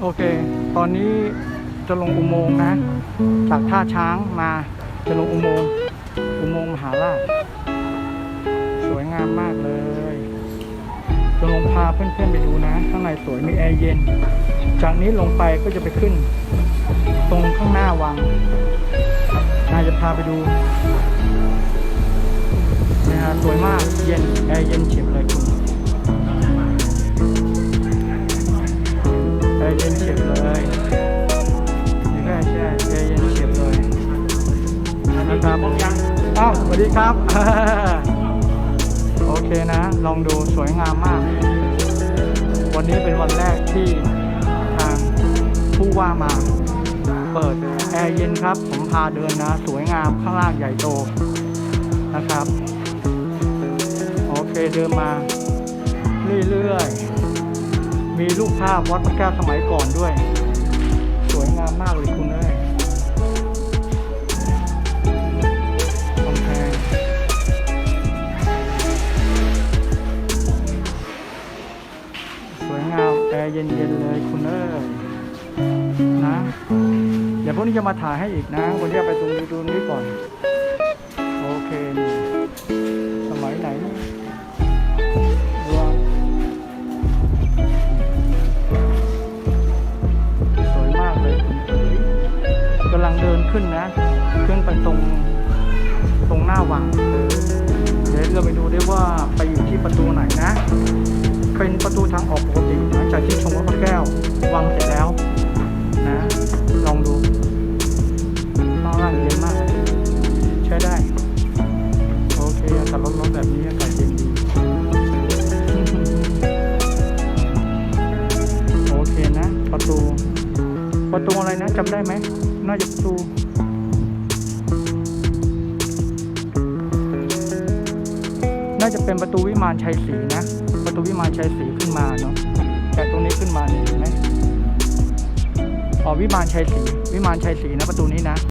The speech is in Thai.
โอเค ตอนนี้จะลงอุโมงค์นะ จากท่าช้างมาจะลงอุโมงค์ อุโมงค์มหาราช สวยงามมากเลย จะลงพาเพื่อนๆไปดูนะ ข้างในสวยมีแอร์เย็น จากนี้ลงไปก็จะไปขึ้น ตรงข้างหน้าวังนายจะพาไปดูนะฮะสวยมาก เย็นแอร์เย็นเฉียบเลย คุณแอร์เย็นเฉียบเลยนี่ใช่แอร์เย็นเฉียบเลยนะครับอ้าวสวัสดีครับ โอเคนะ ลองดูสวยงามมาก วันนี้เป็นวันแรกที่ทางผู้ว่ามาเปิดแอร์เย็นครับ ผมพาเดินนะ สวยงามข้างล่างใหญ่โตนะครับ โอเคเดินมา มีรูปภาพวัดพระแก้วสมัยก่อนด้วย สวยงามมากเลยคุณเอ้ยกำแพงสวยงามแอร์เย็นๆเลยคุณเอ้ยนะ เดี๋ยวพวกนี้จะมาถ่ายให้อีกนะ วันนี้ไปตรงนี้ดูนี้ก่อน โอเค ขึ้นนะ ขึ้นไปตรงตรงหน้าวัง เดี๋ยวเราไปดูได้ว่าไปอยู่ที่ประตูไหนนะ เป็นประตูทางออกปกติหลังจากที่ชมวัดพระแก้ววังเสร็จ ประตูอะไรนะจำได้ไหมน่าจะประตูน่าจะเป็นประตูวิมานชัยศรีนะ ประตูวิมานชัยศรีขึ้นมาเนาะแต่ตรงนี้ขึ้นมานี่เห็นไหมอ๋อวิมานชัยศรีวิมานชัยศรีนะประตูนี้นะ